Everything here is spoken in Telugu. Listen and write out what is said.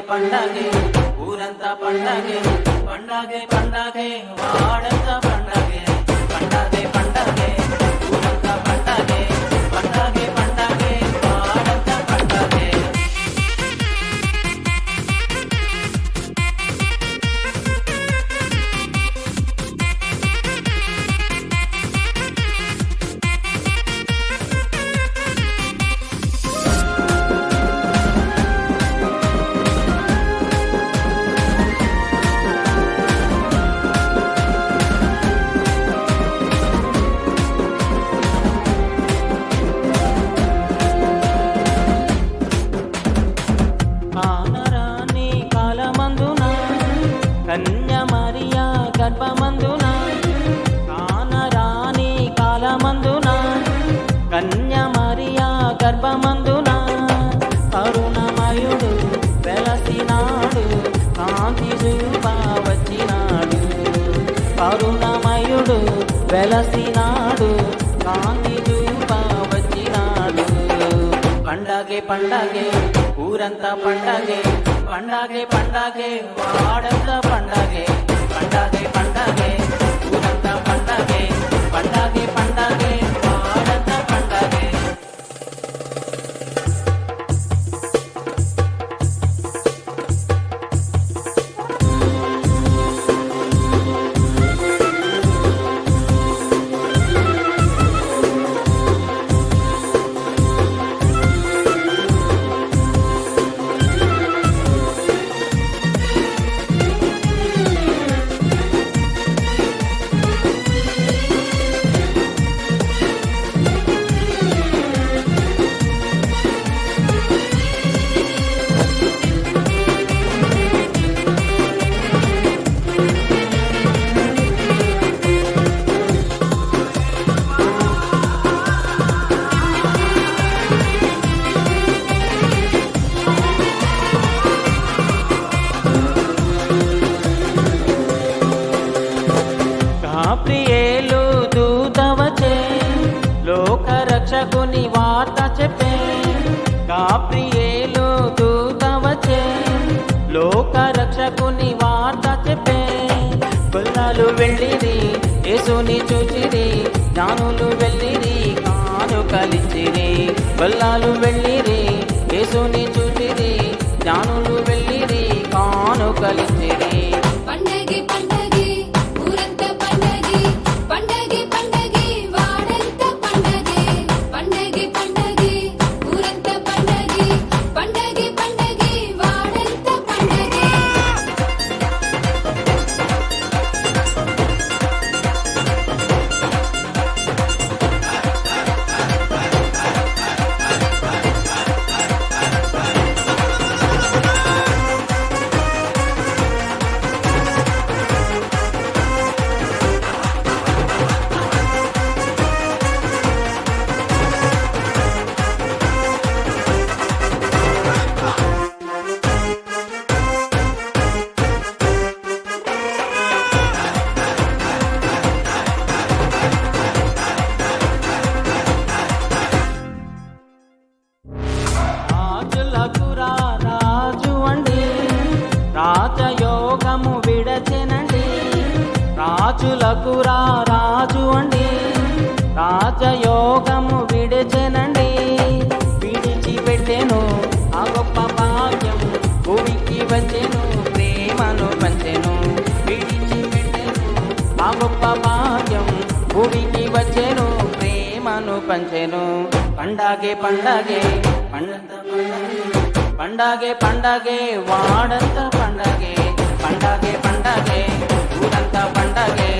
పండగే ఊరంతా పండగే పండగే పండగే వాడ గర్భమందున కరుణమయుడు వెలసినాడు కాంతి చూప వచ్చినాడు. కరుణమయుడు వెలసినాడు కాంతి చూప వచ్చినాడు. పండగే పండగే ఊరంతా పండగే పండగే పండగే వాడంతా పండగే పండగే పండగే. గాబ్రియేలు దూతవచే లోక రక్షకుని వార్త చెప్పే గాబ్రియేలు దూతవచే లోక రక్షకుని వార్త చెప్పే. కొల్లాలు వెళ్ళిరి యేసుని చూచిరి జ్ఞానులు వెళ్ళిరి కాను కలిచిరి కొల్లాలు వెళ్ళిరి యేసుని చూచిరి జ్ఞానులు వెళ్ళిరి కాను కలిచిరి రాజులకు రాజు అండి. రాజయోగము విడిచెనండి. విడిచిపెట్టెను ఆ గొప్ప భాగ్యం భూమికి వచ్చెను ప్రేమను పంచెను విడిచిపెట్టెను ఆ గొప్ప భాగ్యం భూమికి వచ్చెను ప్రేమను పంచెను పండగే పండగే పండంత పండగే పండగే పండగే వాడంత పండగే పండగే పండగే. ఊరంతా పండగే